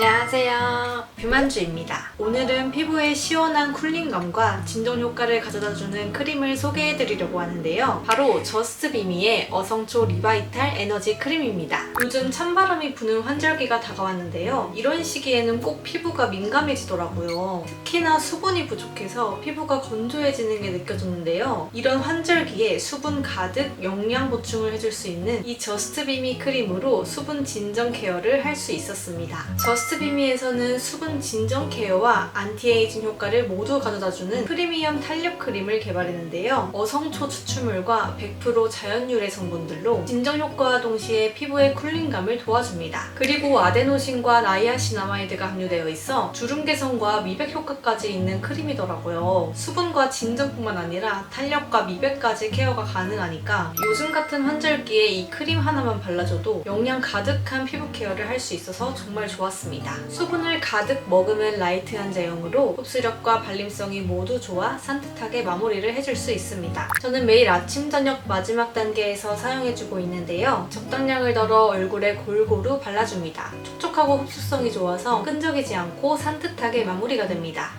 ya. 안녕하세요. 뷰만주입니다. 오늘은 피부에 시원한 쿨링감과 진정 효과를 가져다주는 크림을 소개해드리려고 하는데요. 바로 저스트비미의 어성초 리바이탈 에너지 크림입니다. 요즘 찬바람이 부는 환절기가 다가왔는데요. 이런 시기에는 꼭 피부가 민감해지더라고요. 특히나 수분이 부족해서 피부가 건조해지는 게 느껴졌는데요. 이런 환절기에 수분 가득 영양 보충을 해줄 수 있는 이 저스트비미 크림으로 수분 진정 케어를 할 수 있었습니다. 저스트비미 에서는 수분 진정 케어와 안티에이징 효과를 모두 가져다주는 프리미엄 탄력 크림을 개발했는데요. 어성초 추출물과 100% 자연 유래 성분들로 진정 효과와 동시에 피부의 쿨링감을 도와줍니다. 그리고 아데노신과 나이아시나마이드가 함유되어 있어 주름 개선과 미백 효과까지 있는 크림이더라고요. 수분과 진정뿐만 아니라 탄력과 미백까지 케어가 가능하니까 요즘 같은 환절기에 이 크림 하나만 발라줘도 영양 가득한 피부 케어를 할 수 있어서 정말 좋았습니다. 수분을 가득 머금은 라이트한 제형으로 흡수력과 발림성이 모두 좋아 산뜻하게 마무리를 해줄 수 있습니다. 저는 매일 아침 저녁 마지막 단계에서 사용해주고 있는데요. 적당량을 덜어 얼굴에 골고루 발라줍니다. 촉촉하고 흡수성이 좋아서 끈적이지 않고 산뜻하게 마무리가 됩니다.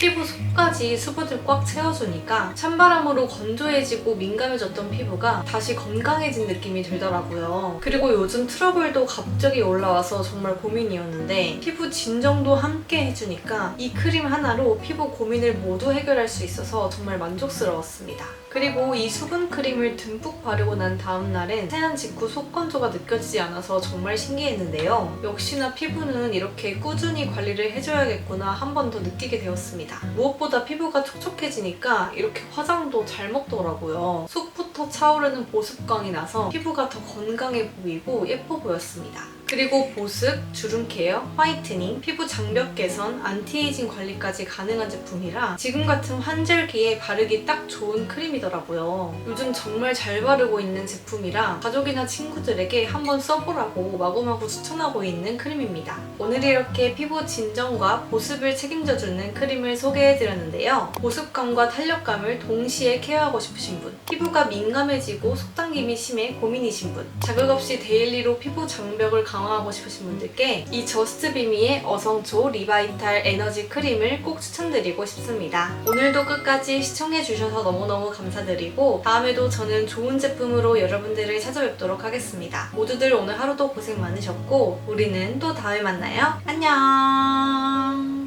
피부 속까지 수분을 꽉 채워주니까 찬바람으로 건조해지고 민감해졌던 피부가 다시 건강해진 느낌이 들더라고요. 그리고 요즘 트러블도 갑자기 올라와서 정말 고민이었는데 피부 진정도 함께 해주니까 이 크림 하나로 피부 고민을 모두 해결할 수 있어서 정말 만족스러웠습니다. 그리고 이 수분 크림을 듬뿍 바르고 난 다음 날엔 세안 직후 속 건조가 느껴지지 않아서 정말 신기했는데요. 역시나 피부는 이렇게 꾸준히 관리를 해줘야겠구나 한 번 더 느끼게 되었습니다. 무엇보다 피부가 촉촉해지니까 이렇게 화장도 잘 먹더라고요. 속부터 차오르는 보습광이 나서 피부가 더 건강해 보이고 예뻐 보였습니다. 그리고 보습, 주름 케어, 화이트닝, 피부 장벽 개선, 안티에이징 관리까지 가능한 제품이라 지금 같은 환절기에 바르기 딱 좋은 크림이더라고요. 요즘 정말 잘 바르고 있는 제품이라 가족이나 친구들에게 한번 써보라고 마구마구 추천하고 있는 크림입니다. 오늘 이렇게 피부 진정과 보습을 책임져주는 크림을 소개해드렸는데요. 보습감과 탄력감을 동시에 케어하고 싶으신 분, 피부가 민감해지고 속당김이 심해 고민이신 분, 자극 없이 데일리로 피부 장벽을 강화하고 싶으신 분들께 이 저스트비미의 어성초 리바이탈 에너지 크림을 꼭 추천드리고 싶습니다. 오늘도 끝까지 시청해주셔서 너무너무 감사드리고 다음에도 저는 좋은 제품으로 여러분들을 찾아뵙도록 하겠습니다. 모두들 오늘 하루도 고생 많으셨고 우리는 또 다음에 만나요. 안녕!